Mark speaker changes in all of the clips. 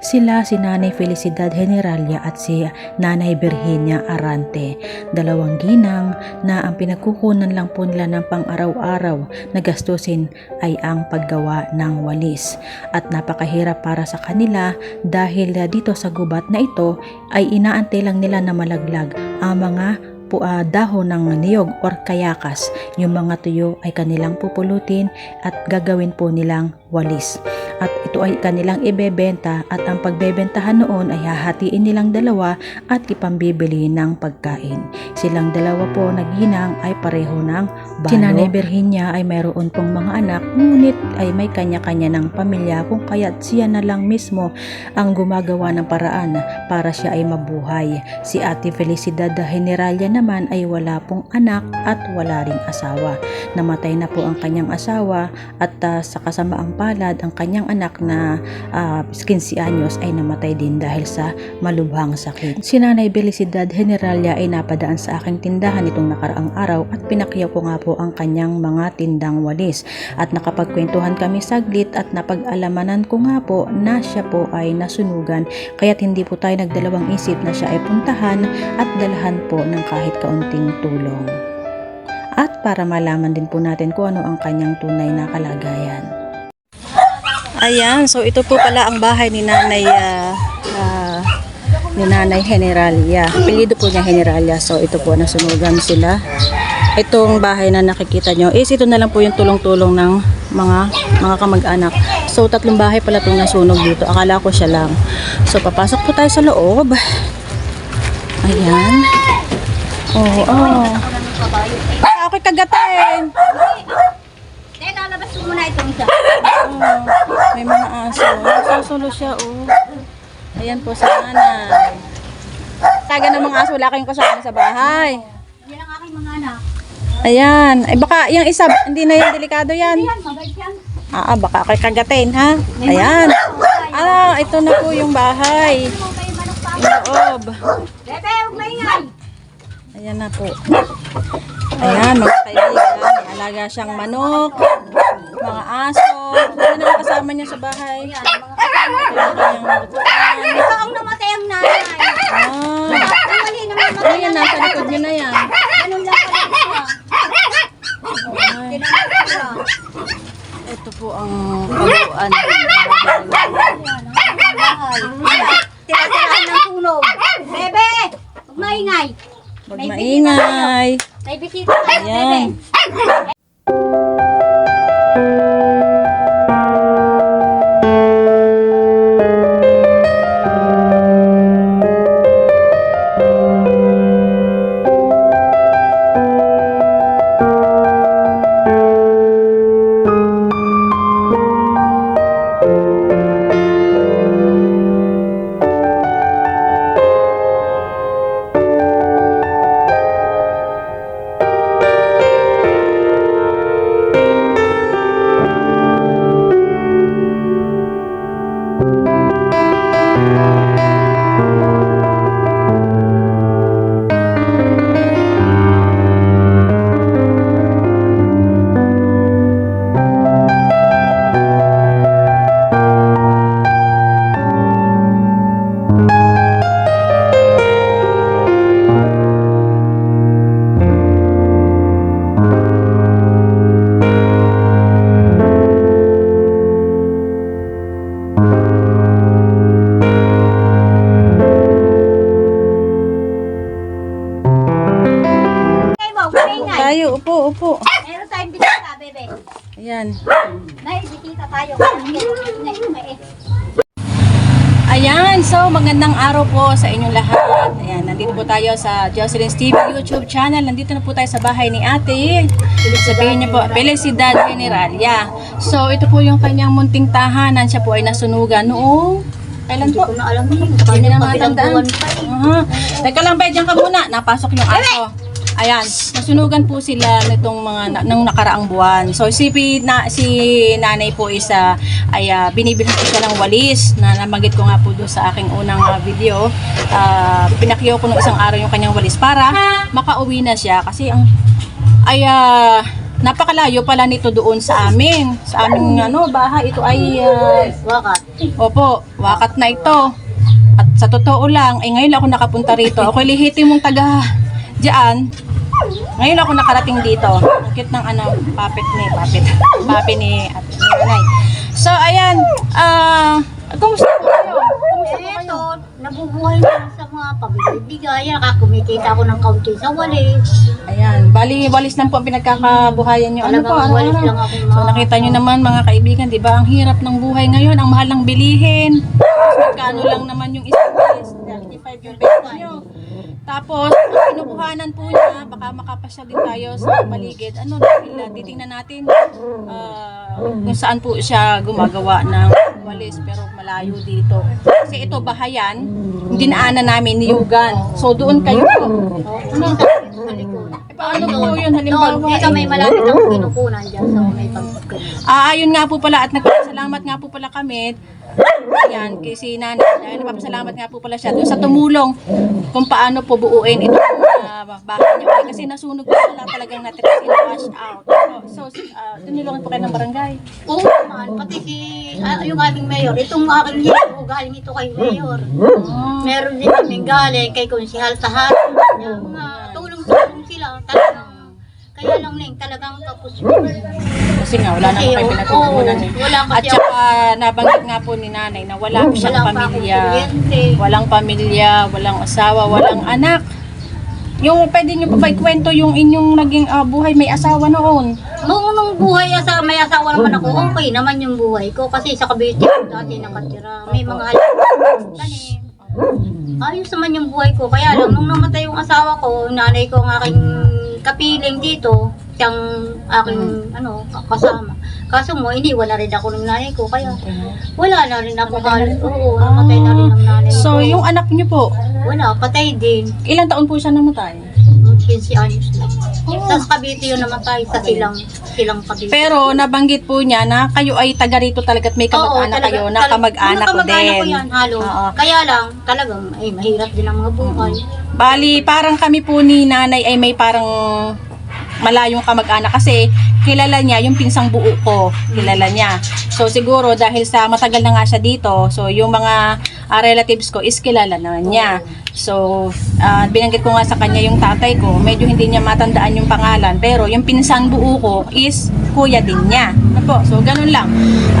Speaker 1: Sila si Nanay Felicidad Generalia at si Nanay Virginia Arante. Dalawang ginang na ang pinagkukunan lang po nila ng pang-araw-araw na gastusin ay ang paggawa ng walis. At napakahirap para sa kanila dahil uh, dito sa gubat na ito ay inaantay lang nila na malaglag ang mga pu- ah, dahon ng niyog or kayakas. Yung mga tuyo ay kanilang pupulutin at gagawin po nilang walis. At ito ay kanilang ibebenta at ang pagbebentahan noon ay hahatiin nilang dalawa at ipambibili ng pagkain. Silang dalawa po naginang ay pareho ng balo. Si Nanay Virginia ay mayroon pong mga anak ngunit ay may kanya-kanya ng pamilya kung kaya't siya na lang mismo ang gumagawa ng paraan para siya ay mabuhay. Si Ate Felicidad Generalia naman ay wala pong anak at wala ring asawa. Namatay na po ang kanyang asawa at ah, sa kasamaang palad ang kanyang anak na ah, 15 anyos ay namatay din dahil sa malubhang sakit. Si Nanay Felicidad Generalia ay napadaan sa aking tindahan itong nakaraang araw at pinakyaw ko nga po ang kanyang mga tindang walis at nakapagkwentuhan kami saglit at napag-alamanan ko nga po na siya po ay nasunugan kaya't hindi po tayo nagdalawang isip na siya ay puntahan at dalahan po ng kahit kaunting tulong. At para malaman din po natin kung ano ang kanyang tunay na kalagayan. Ayan, so ito po pala ang bahay ni Nanay ah, ah, ni Nanay Generalia. Apelido po niya Generalia. So ito po nasunugan sila. Itong bahay na nakikita nyo is ito na lang po yung tulong-tulong ng mga mga kamag-anak. So tatlong bahay pala itong nasunog dito. Akala ko siya lang. So papasok po tayo sa loob. Ayan. Oo, oh, oh. Ah, ako'y kagatin.
Speaker 2: Eh, lalabas ko muna itong isa.
Speaker 1: Oh, may mga aso. Nagsusulo siya, oh. Ayan po sa nanay. Taga ng mga aso, wala kayong kasama sa bahay.
Speaker 2: Yan ang aking mga anak.
Speaker 1: Ayan. Ay baka yung isa, hindi na yung delikado yan.
Speaker 2: Yan, mabait yan.
Speaker 1: Ah, ah, baka kay kagatin, ha? Ayan. Ah, ito na po yung bahay.
Speaker 2: Bebe, huwag maingay.
Speaker 1: Ayan na po. Ayan, mga kaibigan. Alaga siyang manok, mga aso. Ano na kasama niya sa bahay?
Speaker 2: Yan, mga kasama. Ito ang namatay ang nanay.
Speaker 1: Ah, ayan, nasa likod niyo na yan.
Speaker 2: Ganun lang pala
Speaker 1: ito po ang.
Speaker 2: Bahay. Tinatirahan ng sunog. Bebe, huwag maingay.
Speaker 1: Huwag maingay.
Speaker 2: May bisita tayo.
Speaker 1: Ayan. Magandang araw po sa inyong lahat. Ayan, nandito po tayo sa Jocelyn's TV YouTube channel. Nandito na po tayo sa bahay ni ate. Sabihin niyo po, Felicidad Generalia. So, ito po yung kanyang munting tahanan. Siya po ay nasunugan noong... Kailan po?
Speaker 2: Hindi ko na alam yun.
Speaker 1: Hindi na matandaan.
Speaker 2: eh.
Speaker 1: Aha. Teka lang, Bay, dyan ka muna. Napasok yung aso. Ayan, nasunugan po sila nitong mga na, nung nakaraang buwan. So si na si nanay po isa ay uh, binibilhan ko siya ng walis na namagit ko nga po doon sa aking unang ah, video. Ah, pinakyaw ko ng isang araw yung kanyang walis para makauwi na siya kasi ang ay ah,
Speaker 3: napakalayo pala nito doon sa amin. Sa aming ano, bahay. Ito ay,
Speaker 2: Wakat.
Speaker 3: opo, wakat na ito. At sa totoo lang, ay ngayon ako nakapunta rito. Ako lihiti mong taga diyan. Ngayon ako nakarating dito. Ang Cute ng ano, puppet ni, puppet. Puppet ni at ni nanay. So, ayan. Ah, kumusta po kayo? Kumusta po kayo?
Speaker 2: Nabubuhay na sa mga pabibigay. Nakakumikita ako ng kaunti sa walis.
Speaker 3: Ayan, bali walis lang po ang pinagkakabuhayan nyo. Ano po?
Speaker 2: Talagang
Speaker 3: Ano,
Speaker 2: walis
Speaker 3: ano?
Speaker 2: lang ako.
Speaker 3: So nakita nyo naman mga kaibigan, di ba? Ang hirap ng buhay ngayon, ang mahal ng bilihin. Tapos magkano lang naman yung isang walis? 35 yung peso nyo. Tapos, ang kinukuhanan po niya, baka makapasya din tayo sa paligid. Ano, dahil uh, titingnan natin ah, kung saan po siya gumagawa ng walis, pero malayo dito. Kasi ito, bahayan, dinaanan namin ni Yugan. So, doon kayo.
Speaker 2: Ano? Likod.
Speaker 3: Eh, paano po yun? Halimbawa,
Speaker 2: Doon, dito may malapit akong kinukunan dyan sa may pagpagkunan.
Speaker 3: Ah, ayun nga po pala at nagpapasalamat nga po pala kami. Ayan, kay si Nanay. Dahil nagpapasalamat nga po pala siya doon sa tumulong kung paano po buuin ito uh, bahay niya. Ay, Kasi nasunog po wala talagang natira wash out. So, so uh, tinulungan po kayo ng barangay.
Speaker 2: Oo naman, pati si, ah, yung aming mayor, itong aking libo, galing ito kay mayor.
Speaker 3: Oh.
Speaker 2: Meron din kaming galing kay Konsihal Tahar. Yung mga kaya lang Neng, talagang kapos
Speaker 3: Kasi nga, wala na po kayo pinatutunan eh.
Speaker 2: Wala
Speaker 3: At
Speaker 2: kasi
Speaker 3: saka, nabanggit nga po ni Nanay na wala po siyang
Speaker 2: Wala pa akong
Speaker 3: pamilya.
Speaker 2: kuryente.
Speaker 3: Walang pamilya, walang asawa, walang anak. Yung pwede niyo pa ba ikwento yung inyong naging ah, buhay may asawa noon?
Speaker 2: Noong nung buhay, asa, may asawa naman ako, okay naman yung buhay ko. Kasi sa Cavite ako dati nakatira. May mga halaman, tanim. Ayos naman yung buhay ko. Kaya lang, nung namatay yung asawa ko, yung nanay ko ang aking kapiling dito, siyang aking ano, kasama. Kaso mo, iniwan na rin ako ng nanay ko. Kaya wala na rin ako. Namatay Oo, namatay na rin ang nanay ko.
Speaker 3: So, yung anak niyo po,
Speaker 2: Wala, patay din.
Speaker 3: ilang taon po siya namatay?
Speaker 2: 15 anos na. Sa Cavite yun namatay sa silang, silang Cavite.
Speaker 3: Pero nabanggit po niya na kayo ay taga rito talaga at may kamag-anak
Speaker 2: talaga-
Speaker 3: kayo na
Speaker 2: talaga-
Speaker 3: kamag-anak ko
Speaker 2: kamag-anak ko
Speaker 3: din.
Speaker 2: yan, halo.
Speaker 3: Oo.
Speaker 2: Kaya lang, talagang, ay, mahirap din ang mga buhay.
Speaker 3: Bali, parang kami po ni nanay ay may parang malayong kamag-anak kasi kilala niya yung pinsang buo ko, kilala niya. So siguro dahil sa matagal na nga siya dito, so yung mga ah, relatives ko is kilala na niya. So ah, binanggit ko nga sa kanya yung tatay ko, medyo hindi niya matandaan yung pangalan, pero yung pinsang buo ko is kuya din niya. Ano po? So ganun lang.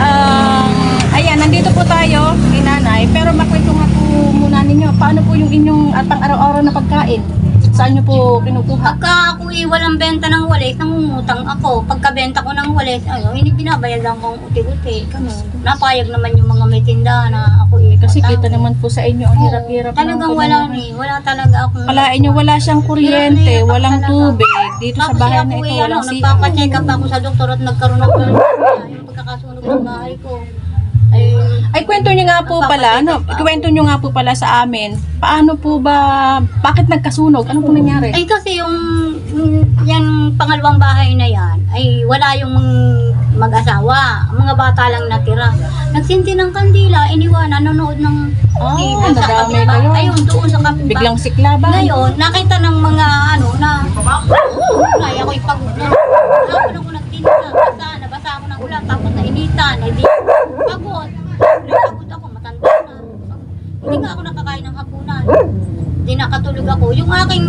Speaker 3: Um, ayan, nandito po tayo ni nanay, pero makwento nga po muna ninyo, paano po yung inyong at pang-araw-araw na pagkain? Saan nyo po kinukuha?
Speaker 2: Pagka ako eh, walang benta ng walis, nangungutang ako. Pagka-benta ko ng walis, ayun, hindi binabayad lang kong uti-uti. Ganun. Napayag naman yung mga may tindahan na ako eh.
Speaker 3: Kasi kita naman po sa inyo, ang
Speaker 2: Oo,
Speaker 3: hirap-hirap. ng
Speaker 2: Talagang wala ni, wala talaga akong...
Speaker 3: Kalain nyo, wala siyang kuryente,
Speaker 2: Hirap
Speaker 3: walang
Speaker 2: talaga.
Speaker 3: tubig. Dito sa
Speaker 2: Tapos
Speaker 3: bahay
Speaker 2: ako
Speaker 3: na ito,
Speaker 2: eh, ano,
Speaker 3: walang CR.
Speaker 2: nagpapacheck up ako sa doktor at nagkaroon ng yung pagkakasunog ng bahay ko. Ay,
Speaker 3: Ay, kwento nyo nga po pala, ano, kwento nyo nga po pala sa amin, paano po ba, bakit nagkasunog? Ano po nangyari?
Speaker 2: Ay kasi yung yan pangalawang bahay na yan ay wala yung mag-asawa. Mga bata lang natira. Nagsinti ng kandila, iniwan, nanonood ng
Speaker 3: Ah,
Speaker 2: TV sa kapitbahay.
Speaker 3: kayo.
Speaker 2: Ayun, doon sa kapitbahay.
Speaker 3: Biglang sikla ba?
Speaker 2: Ngayon, nakita ng mga ano na kaya ko ipagod na. Ako nagtinda, basa, nabasa ako ng ulan, tapos nainitan, ay di pagod. Pagod ako, matanda na. Hindi nga ako nakakain ng hapunan. Hindi nakatulog ako. Yung aking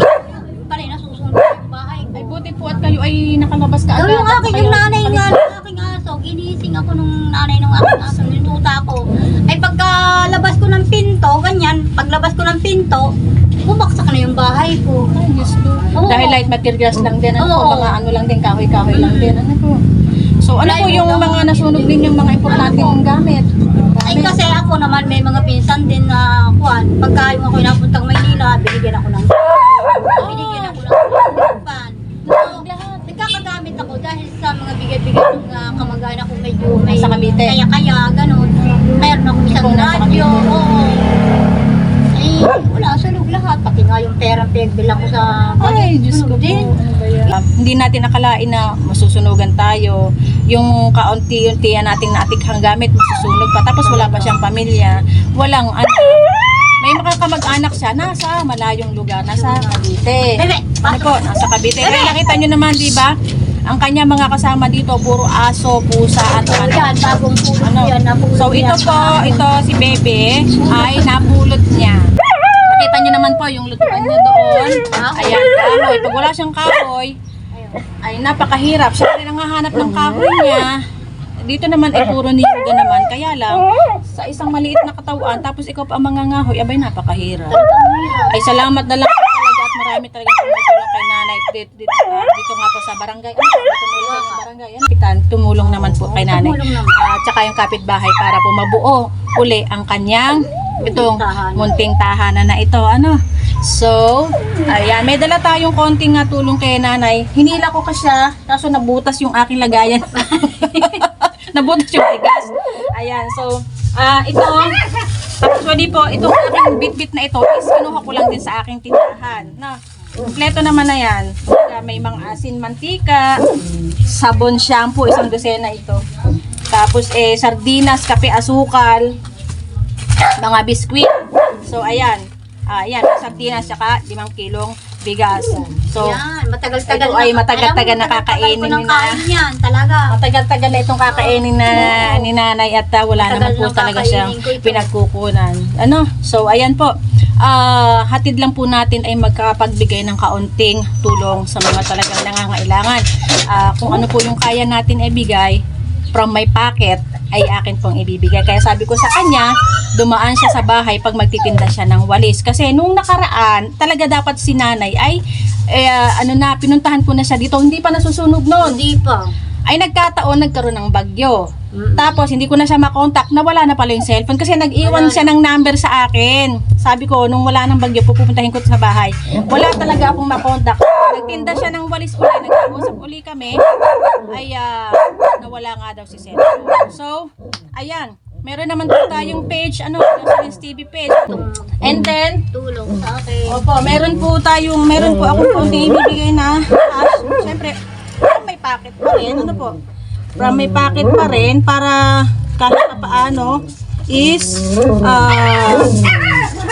Speaker 2: pala nasusunod yung bahay ko.
Speaker 3: Ay, buti po at kayo ay nakalabas ka agad.
Speaker 2: yung aking, yung nanay nga, yung aking aso, ginising ako nung nanay ng aking aso, niluta ko. Ay pagkalabas ko ng pinto, ganyan, paglabas ko ng pinto, bumaksak na yung bahay ko.
Speaker 3: Ay, Diyos ko.
Speaker 2: Oo.
Speaker 3: Dahil light materials lang din, ano po,
Speaker 2: Oo.
Speaker 3: mga ano lang din, kahoy-kahoy lang din, ano po. So, ano po yung mga nasunog din yung mga importante mong gamit?
Speaker 2: Ay kasi ako naman may mga pinsan din na kuan. Pagka yung ako napuntang Maynila, binigyan ako ng binigyan ako ng pan. So, nagkakagamit ako dahil sa mga bigay-bigay ng uh, kamag-anak ko medyo may
Speaker 3: Sa Cavite.
Speaker 2: kaya-kaya, ganun. Mayroon ako isang radyo, oo. Ay, wala, sunog lahat. Pati nga yung pera pinagbilang ko sa
Speaker 3: Ay, Diyos ko
Speaker 2: din.
Speaker 3: Ah, hindi natin nakalain na masusunugan tayo. Yung kaunti-untian nating naatikhang gamit, masusunog pa. Tapos wala pa siyang pamilya. Walang ano. May makakamag-anak siya nasa malayong lugar, nasa Cavite. Ano po, nasa Cavite. Kaya nakita nyo naman, di ba? Ang kanya mga kasama dito, puro aso, pusa, at ano.
Speaker 2: yan, bagong pulot
Speaker 3: Ano?
Speaker 2: yan. napulot
Speaker 3: So ito po, ito si Bebe ay napulot niya. Nakita niyo naman po yung lutuan niya doon. Ayan, kahoy. Pag wala siyang kahoy, ay napakahirap. Siya rin ang hahanap ng kahoy niya. Dito naman ay puro niyuga naman. Kaya lang, sa isang maliit na katawan, tapos ikaw pa ang mangangahoy, abay napakahirap. Ay salamat na lang talaga at marami talaga tumutulong kay nanay dito, dito, ah, dito nga po sa barangay. Ano, tumulong sa barangay. Ano, Kapitan, tumulong naman po kay nanay. At tsaka yung kapitbahay para po mabuo uli ang kanyang itong munting tahanan na ito. Ano? So, ayan, may dala tayong konting nga tulong kay nanay. Hinila ko kasi siya, kaso nabutas yung aking lagayan. nabutas yung bigas. Ayan, so, ah ito, actually po, itong aking bit-bit na ito is kinuha ko lang din sa aking tindahan. Na, kompleto naman na yan. Kaya May mga asin, mantika, sabon, shampoo, isang dosena ito. Tapos eh, sardinas, kape, asukal, mga biskwit. So, ayan. Ah, ayan, sardinas, saka 5 kilong bigas. So,
Speaker 2: yan, matagal-tagal
Speaker 3: ito ay matagal-tagal na kakainin
Speaker 2: kain yan, talaga.
Speaker 3: matagal-tagal na itong kakainin na ni nanay at ah, wala
Speaker 2: Matagal
Speaker 3: naman po
Speaker 2: nang
Speaker 3: talaga siyang
Speaker 2: kakainin ko ito.
Speaker 3: pinagkukunan. Ano? So, ayan po. Ah, hatid lang po natin ay magkakapagbigay ng kaunting tulong sa mga talagang nangangailangan. Ah, kung ano po yung kaya natin ibigay from my pocket ay akin pong ibibigay. Kaya sabi ko sa kanya, dumaan siya sa bahay pag magtitinda siya ng walis. Kasi nung nakaraan, talaga dapat si nanay ay eh, ano na, pinuntahan ko na siya dito. Hindi pa nasusunog noon
Speaker 2: Hindi pa.
Speaker 3: ay nagkataon nagkaroon ng bagyo.
Speaker 2: Mm.
Speaker 3: Tapos hindi ko na siya makontak, nawala na pala yung cellphone kasi nag-iwan
Speaker 2: Wala.
Speaker 3: siya ng number sa akin. Sabi ko, nung wala ng bagyo, pupuntahin ko sa bahay. Wala talaga akong makontak. Nagtinda siya ng walis uli, nag-uusap uli kami, ay ah, nawala nga daw si cellphone. So, ayan, meron naman po tayong page, ano, Jocelyn's TV page. And then,
Speaker 2: Tulong sa akin.
Speaker 3: Opo, meron po tayong, meron po akong konting ibibigay na cash. Siyempre, may packet pa rin, ano po? From may packet pa rin para kahit pa paano is ah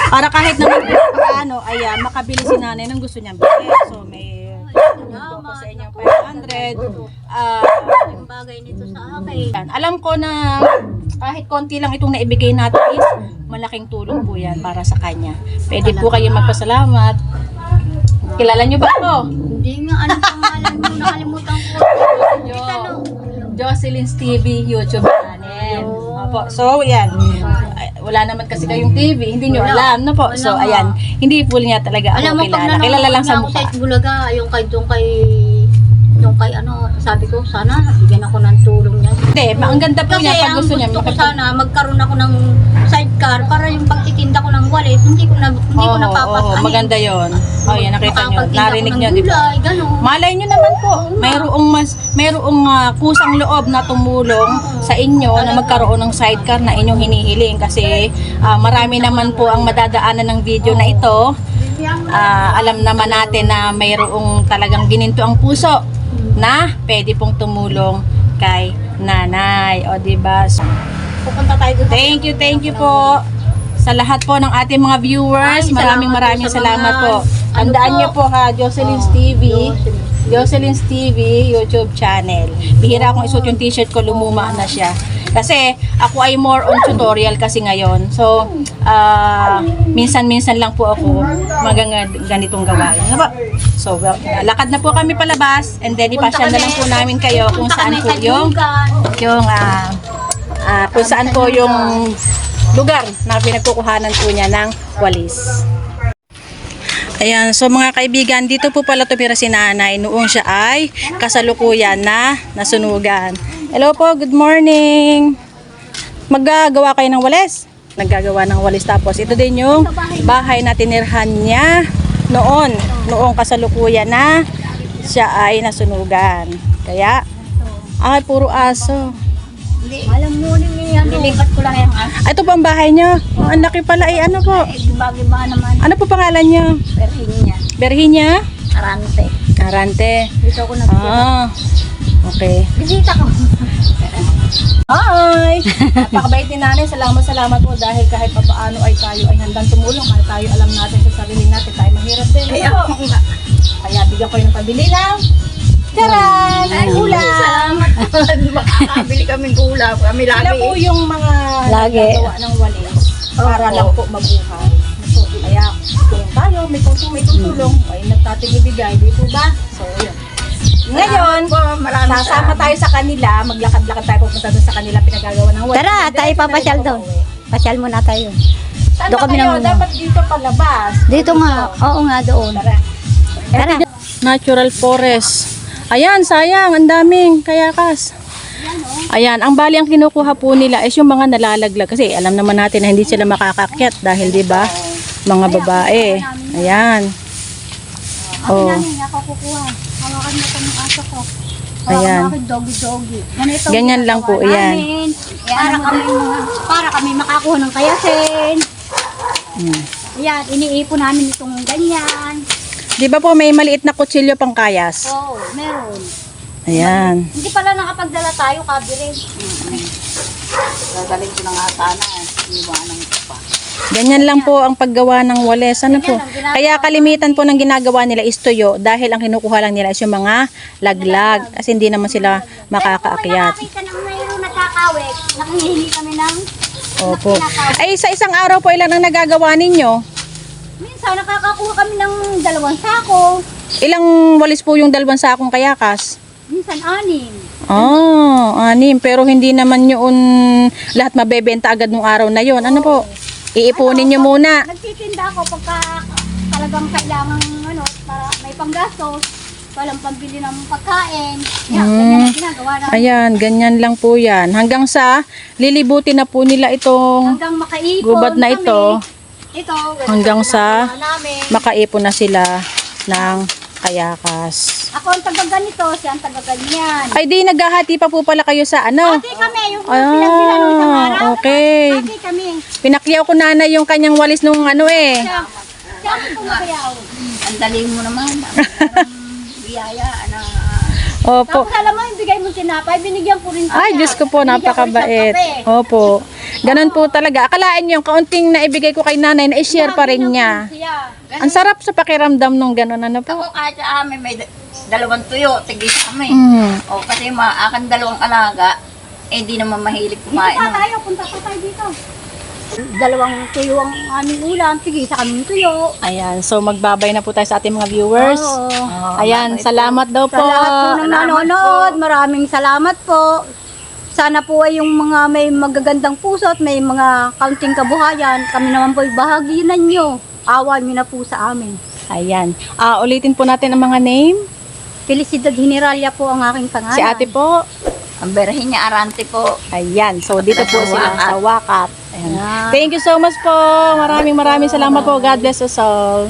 Speaker 3: para kahit naman paano ayan, makabili si nanay ng gusto niyang bilhin. So may po sa inyong 500. Ah,
Speaker 2: Yung bagay nito sa akin.
Speaker 3: yan. Alam ko na kahit konti lang itong naibigay natin is malaking tulong po yan para sa kanya. Pwede po kayo magpasalamat. Kilala niyo ba ito?
Speaker 2: Hindi nga, ano pangalan mo? Nakalimutan ko.
Speaker 3: Jo? Jocelyn's TV YouTube channel. Opo. So, yan. Wala naman kasi kayong TV, hindi nyo
Speaker 2: Wala.
Speaker 3: alam, no po? So,
Speaker 2: Wala.
Speaker 3: ayan. Hindi po niya talaga
Speaker 2: Alam
Speaker 3: ako
Speaker 2: mo, pag
Speaker 3: kilala. Kilala lang sa
Speaker 2: ako
Speaker 3: mukha.
Speaker 2: sa Bulaga, yung kay, yung kay, yung kay ano, sabi ko, sana bigyan ako ng tulong niya.
Speaker 3: Hindi, ang ganda po
Speaker 2: Kasi
Speaker 3: niya pag
Speaker 2: ang
Speaker 3: gusto niya.
Speaker 2: gusto ko sana, magkaroon ako ng sidecar para yung pagtitinda ko ng walis, hindi ko na, hindi ko
Speaker 3: Oo,
Speaker 2: napapas.
Speaker 3: oo, maganda yon. Oh, yan, nakita.
Speaker 2: Makapagtinda
Speaker 3: Narinig
Speaker 2: ko
Speaker 3: nyo, di ba? Malay nyo naman po, mayroong mas mayroong ah, kusang loob na tumulong sa inyo na magkaroon ng sidecar na inyong hinihiling kasi ah, marami naman po ang madadaanan ng video na ito. Ah, alam naman natin na mayroong talagang gininto ang puso na pwede pong tumulong kay nanay. O, di ba? So,
Speaker 2: Pupunta tayo doon.
Speaker 3: Thank you, thank you po sa lahat po ng ating mga viewers.
Speaker 2: Ay,
Speaker 3: maraming maraming
Speaker 2: sa
Speaker 3: salamat po.
Speaker 2: ano
Speaker 3: Tandaan niyo po ha, Jocelyn's
Speaker 2: Oh,
Speaker 3: TV.
Speaker 2: Jocelyn.
Speaker 3: Jocelyn's TV YouTube channel. Bihira akong isuot yung t-shirt ko, lumuma na siya. Kasi ako ay more on tutorial kasi ngayon. So, ah, minsan-minsan lang po ako magang ganitong gawain. Ano? So, well, lakad na po kami palabas and then
Speaker 2: Punta
Speaker 3: ipasyan na lang po namin kayo kung saan po yung yung ah, ah, kung saan po yung lugar na pinagkukuhanan po niya ng walis. Ayan, so mga kaibigan, dito po pala tumira si nanay noong siya ay kasalukuyan na nasunugan. Hello po, good morning. Maggagawa kayo ng walis? Naggagawa ng walis tapos ito din yung bahay na tinirhan niya noon, noong kasalukuyan na siya ay nasunugan. Kaya, ay puro aso.
Speaker 2: Alam mo ni ano, nilipat ko lang yung as.
Speaker 3: Ah, Ito po ang bahay niyo. Ang laki pala ay ano po?
Speaker 2: Giba-giba naman.
Speaker 3: Ano po pangalan niyo?
Speaker 2: Perhin niya.
Speaker 3: Berhinya?
Speaker 2: Arante.
Speaker 3: Arante.
Speaker 2: Dito ako nag
Speaker 3: Ah. Okay.
Speaker 2: Bisita ko.
Speaker 3: Hi! Napakabait ni nanay. Salamat, salamat po dahil kahit pa paano ay tayo ay handang tumulong. Kahit tayo alam natin sa sarili natin, tayo mahirap din. Po? Kaya bigyan ko ng pabili ng
Speaker 2: Charan! Ay, ulam!
Speaker 4: Makakabili kaming gulaw. Kami lagi.
Speaker 5: Sila po yung mga
Speaker 2: Lagi.
Speaker 5: nagagawa ng walis para
Speaker 4: Opo.
Speaker 5: lang po mabuhay. So, kaya kung tayo may tutulong, may tutulong, ay di po ba? So, yun. Ngayon, sasama tayo sa kanila, maglakad-lakad tayo pupunta doon sa kanila pinagagawa ng walis.
Speaker 2: Tara, tayo papasyal
Speaker 5: tayo
Speaker 2: doon. Pasyal muna tayo.
Speaker 5: Saan
Speaker 2: Doon kami
Speaker 5: kayo?
Speaker 2: nang-
Speaker 5: Dapat dito palabas.
Speaker 2: Dito nga. Oo nga, doon.
Speaker 5: Tara.
Speaker 2: Tara.
Speaker 3: Natural forest. Ayan, sayang, ang daming kayakas. Ayan, ang bali ang kinukuha po nila is yung mga nalalaglag kasi alam naman natin na hindi sila makakakyat dahil 'di ba? Mga babae. Ayan. Oh.
Speaker 2: ako kukuha. Hawakan mo itong aso ko.
Speaker 3: Ayan.
Speaker 2: doggy-doggy. Ganito.
Speaker 3: Ganyan lang po, ayan.
Speaker 2: Para kami, para kami makakuha ng kayasin.
Speaker 3: Hmm.
Speaker 2: Ayan, iniipon namin itong ganyan.
Speaker 3: 'Di ba po may maliit na kutsilyo pang kayas?
Speaker 2: Oo, meron.
Speaker 3: Ayan.
Speaker 2: Hindi pala nakapagdala tayo, kabirin.
Speaker 4: Gagaling ko ng atana. Iniwanan ko pa.
Speaker 3: Ganyan lang po ang paggawa ng wales. Ano po? Kaya kalimitan po ng ginagawa nila is tuyo dahil ang kinukuha lang nila is yung mga laglag. Kasi hindi naman sila makakaakyat.
Speaker 2: Kung may nakakita ng mayroong nakakawit, nakahihingi kami ng
Speaker 3: Opo. Ay, sa isang araw po ilan ang nagagawa ninyo?
Speaker 2: Minsan nakakakuha kami ng dalawang sako.
Speaker 3: Ilang walis po yung dalawang sakong kayakas?
Speaker 2: Minsan anim.
Speaker 3: Oh, anim. Pero hindi naman yun lahat mabebenta agad nung araw na yun. Ano po? Iipunin nyo muna.
Speaker 2: Nagtitinda ako pagka talagang kailangan ano, para may panggastos. Walang pambili ng pagkain. Yan,
Speaker 3: Mm.
Speaker 2: ganyan ang ginagawa namin.
Speaker 3: Ayan, ganyan lang po yan. Hanggang sa lilibutin na po nila itong
Speaker 2: Hanggang makaipon
Speaker 3: gubat na
Speaker 2: kami.
Speaker 3: ito.
Speaker 2: Ito, ganito
Speaker 3: Hanggang
Speaker 2: ang
Speaker 3: sa-
Speaker 2: ginagawa namin.
Speaker 3: makaipon na sila ng kayakas.
Speaker 2: Ako ang taga ganito, siya ang taga ganyan.
Speaker 3: Ay di naghahati pa po pala kayo sa ano.
Speaker 2: Ate kami, yung
Speaker 3: Ah,
Speaker 2: pinagbilan ng isang araw.
Speaker 3: okay. Pinakyaw ko nanay yung kanyang walis nung ano eh.
Speaker 2: Ang
Speaker 4: dali mo naman. Ang biyaya na
Speaker 3: Opo.
Speaker 2: Tapos alam mo, yung bigay mo tinapay, binigyan ko rin siya.
Speaker 3: Ay, Diyos ko po, napakabait. Opo. Ganon po talaga. Akalaan niyo, kaunting na ibigay ko kay nanay na i-share pa rin niya. Ang sarap sa pakiramdam nung ganon ano po.
Speaker 4: Ako kahit sa amin may da- dalawang tuyo, tigis kami.
Speaker 3: Mm.
Speaker 4: O kasi mga akan dalawang alaga, eh di naman mahilig
Speaker 2: Dito
Speaker 4: kumain.
Speaker 2: pa
Speaker 4: ng-
Speaker 2: tayo, punta pa tayo dito. Dalawang tuyo ang aming ulam, sige sa kaming tuyo.
Speaker 3: Ayan, so magbabay na po tayo sa ating mga viewers.
Speaker 2: Oo.
Speaker 4: Oh,
Speaker 3: Ayan, salamat daw po.
Speaker 2: Sa lahat po ng nanonood, maraming salamat po. Sana po ay yung mga may magagandang puso at may mga kaunting kabuhayan, kami naman po bahaginan nyo. Awan nyo na po sa amin.
Speaker 3: Ayan. Ah, ulitin po natin ang mga name.
Speaker 2: Felicidad Generalia po ang aking pangalan.
Speaker 3: Si ate po.
Speaker 4: Ang Berhinya Arante po.
Speaker 3: Ayan. So, dito po sila sa Wakat.
Speaker 2: Ayan.
Speaker 3: Thank you so much po. Maraming maraming salamat po. God bless us all.